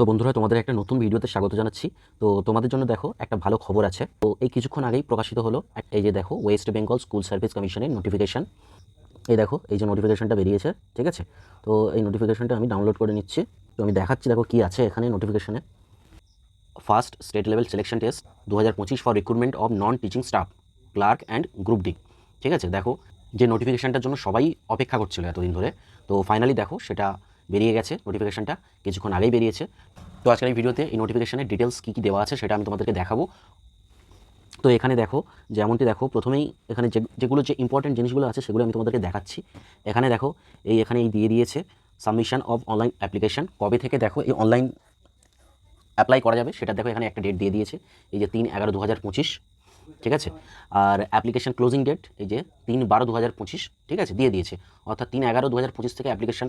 তো বন্ধুরা, তোমাদের একটা নতুন ভিডিওতে স্বাগত জানাচ্ছি। তো তোমাদের জন্য দেখো, একটা ভালো খবর আছে। তো এই কিছুক্ষণ আগেই প্রকাশিত হলো এই যে দেখো ওয়েস্ট বেঙ্গল স্কুল সার্ভিস কমিশনের নোটিফিকেশন এই দেখো, এই যে নোটিফিকেশনটা বেরিয়েছে, ঠিক আছে? তো এই নোটিফিকেশানটা আমি ডাউনলোড করে নিচ্ছি। তো আমি দেখাচ্ছি দেখো কি আছে এখানে নোটিফিকেশানে first state level selection test দু হাজার পঁচিশ for recruitment of non teaching staff clerk and group D ঠিক আছে? দেখো, যে নোটিফিকেশানটার জন্য সবাই অপেক্ষা করছিল এতদিন ধরে। তো ফাইনালি দেখো, সেটা বেরিয়ে গেছে নোটিফিকেশনটা কিছুক্ষণ আগেই বেরিয়েছে। তো আজকের এই ভিডিওতে এই নোটিফিকেশনের ডিটেলস কী কী দেওয়া আছে সেটা আমি তোমাদেরকে দেখাবো। তো এখানে দেখো, যেমনটি দেখো, প্রথমেই এখানে যে, যেগুলো যে ইম্পর্টেন্ট জিনিসগুলো আছে সেগুলো আমি তোমাদেরকে দেখাচ্ছি। এখানে দেখো, এই এখানে এই দিয়ে দিয়েছে সাবমিশন অফ অনলাইন অ্যাপ্লিকেশন কবে থেকে দেখো এই অনলাইন অ্যাপ্লাই করা যাবে সেটা দেখো, এখানে একটা ডেট দিয়ে দিয়েছে। এই যে তিন এগারো দু হাজার পঁচিশ। ঠিক আছে? আর অ্যাপ্লিকেশন ক্লোজিং ডেট এই যে তিন বারো দু হাজার পঁচিশ, ঠিক আছে? দিয়ে দিয়েছে। অর্থাৎ তিন এগারো দু হাজার পঁচিশ থেকে অ্যাপ্লিকেশন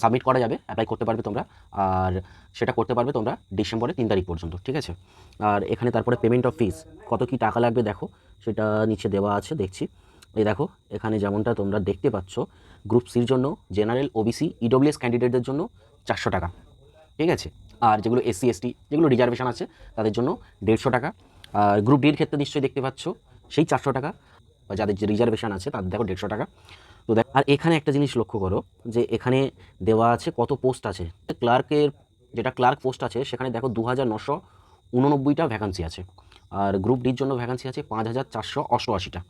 সাবমিট করা যাবে অ্যাপ্লাই করতে পারবে তোমরা। আর সেটা করতে পারবে তোমরা ডিসেম্বরের তিন তারিখ পর্যন্ত, ঠিক আছে? আর এখানে তারপরে পেমেন্ট অফ ফিস কত কি টাকা লাগবে দেখো? সেটা নিচে দেওয়া আছে, দেখছি। এই দেখো, এখানে যেমনটা তোমরা দেখতে পাচ্ছ গ্রুপ সির জন্য জেনারেল ওবিসি ইডব্লিউএস ক্যান্ডিডেটদের জন্য চারশো টাকা, ঠিক আছে? আর যেগুলো এসসি এসটি যেগুলো রিজার্ভেশন আছে, তাদের জন্য দেড়শো টাকা। গ্রুপ ডির ক্ষেত্রে নিশ্চয়ই দেখতে পাচ্ছ, সেই চারশো টাকা, বা যাদের যে রিজার্ভেশন আছে তাদের দেখো দেড়শো টাকা। তো দেখ, আর এখানে একটা জিনিস লক্ষ্য করো, যে এখানে দেওয়া আছে কত পোস্ট আছে। ক্লার্কের যেটা ক্লার্ক পোস্ট আছে, সেখানে দেখো দু হাজার নশো উননব্বইটা ভ্যাকান্সি আছে। আর গ্রুপ ডির জন্য ভ্যাকান্সি আছে পাঁচ হাজার চারশো অষ্টআশিটা।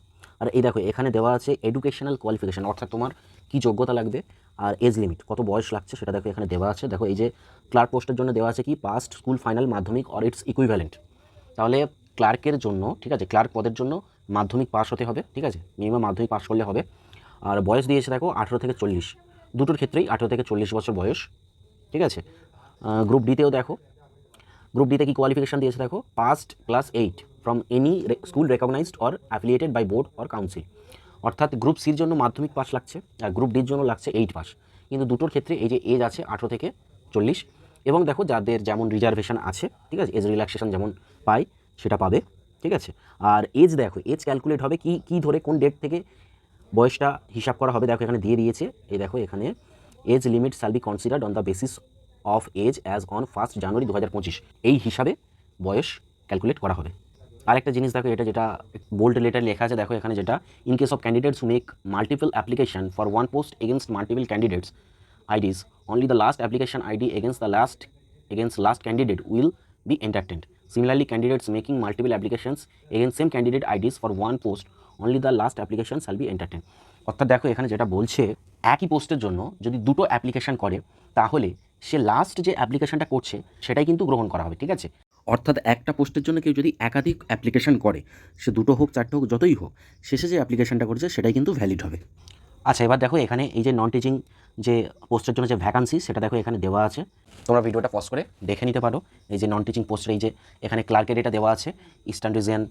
আর এই দেখো, এখানে দেওয়া আছে এডুকেশনাল কোয়ালিফিকেশান অর্থাৎ তোমার কী যোগ্যতা লাগবে, আর এজ লিমিট কত বয়স লাগছে, সেটা দেখো এখানে দেওয়া আছে। দেখো এই যে ক্লার্ক পোস্টের জন্য দেওয়া আছে কি passed school final Madhyamik or its equivalent তাহলে ক্লার্কের জন্য, ঠিক আছে? ক্লার্ক পদের জন্য মাধ্যমিক পাস হতে হবে, ঠিক আছে? মিনিমাম মাধ্যমিক পাস করলে হবে। আর বয়স দিয়েছে দেখো, আঠেরো থেকে চল্লিশ। দুটোর ক্ষেত্রেই আঠেরো থেকে চল্লিশ বছর বয়স, ঠিক আছে? গ্রুপ ডিতেও দেখো। গ্রুপ ডিতে কি কোয়ালিফিকেশান দিয়েছে দেখো? Passed class eight from any school recognised or affiliated by board or council অর্থাৎ গ্রুপ সির জন্য মাধ্যমিক পাস লাগছে, আর গ্রুপ ডির জন্য লাগছে এইট পাস কিন্তু দুটোর ক্ষেত্রে এই যে এজ আছে, আঠেরো থেকে চল্লিশ, এবং দেখো যাদের যেমন রিজার্ভেশন আছে, ঠিক আছে? এজ রিল্যাক্সেশন যেমন পায় সেটা পাবে ঠিক আছে? আর এজ দেখো এজ ক্যালকুলেট হবে কি কি ধরে কোন ডেট থেকে বয়সটা হিসাব করা হবে দেখো এখানে দিয়ে দিয়েছে। এই দেখো এখানে age limit shall be considered on the basis of age as on first January দু হাজার পঁচিশ। এই হিসাবে বয়স ক্যালকুলেট করা হবে। আরেকটা জিনিস দেখো এটা যেটা বোল্ড লেটার লেখা আছে দেখো এখানে যেটা in case of candidates make multiple application for one post against multiple candidates IDs, only the last application ID against the last against last candidate will be entertained. Similarly, candidates making multiple applications against same candidate IDs for one post, only the last application shall be entertained. অর্থাৎ দেখো এখানে যেটা বলছে একই পোস্টের জন্য যদি দুটো অ্যাপ্লিকেশন করে তাহলে সে লাস্ট যে অ্যাপ্লিকেশনটা করছে সেটাই কিন্তু গ্রহণ করা হবে ঠিক আছে অর্থাৎ একটা পোস্টের জন্য কেউ যদি একাধিক অ্যাপ্লিকেশন করে সে দুটো হোক চারটে হোক যতই হোক শেষে যে অ্যাপ্লিকেশনটা করেছে সেটাই কিন্তু ভ্যালিড হবে আচ্ছা এবার দেখো এখানে এই যে নন টিচিং যে পোস্টের জন্য যে ভ্যাকান্সি সেটা দেখো এখানে দেওয়া আছে। তোমরা ভিডিওটা পজ করে দেখে নিতে পারো। এই যে নন টিচিং পোস্টের এই যে এখানে ক্লার্কের এটা দেওয়া আছে। Eastern region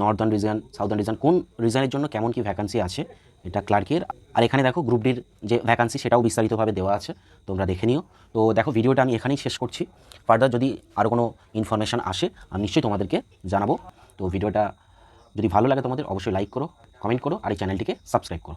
northern region southern region কোন রিজনের জন্য কেমন কি ভ্যাকান্সি আছে, এটা ক্লার্কের আর এখানে দেখো গ্রুপ ডির যে ভ্যাকান্সি সেটাও বিস্তারিতভাবে দেওয়া আছে। তোমরা দেখে নিও। তো দেখো ভিডিওটা আমি এখানেই শেষ করছি। ফার্দার যদি আরও কোনো ইনফরমেশান আসে, আমি নিশ্চয়ই তোমাদেরকে জানাব। তো ভিডিওটা যদি ভালো লাগে তোমাদের, অবশ্যই লাইক করো কমেন্ট করো, আর এই চ্যানেলটিকে সাবস্ক্রাইব করো।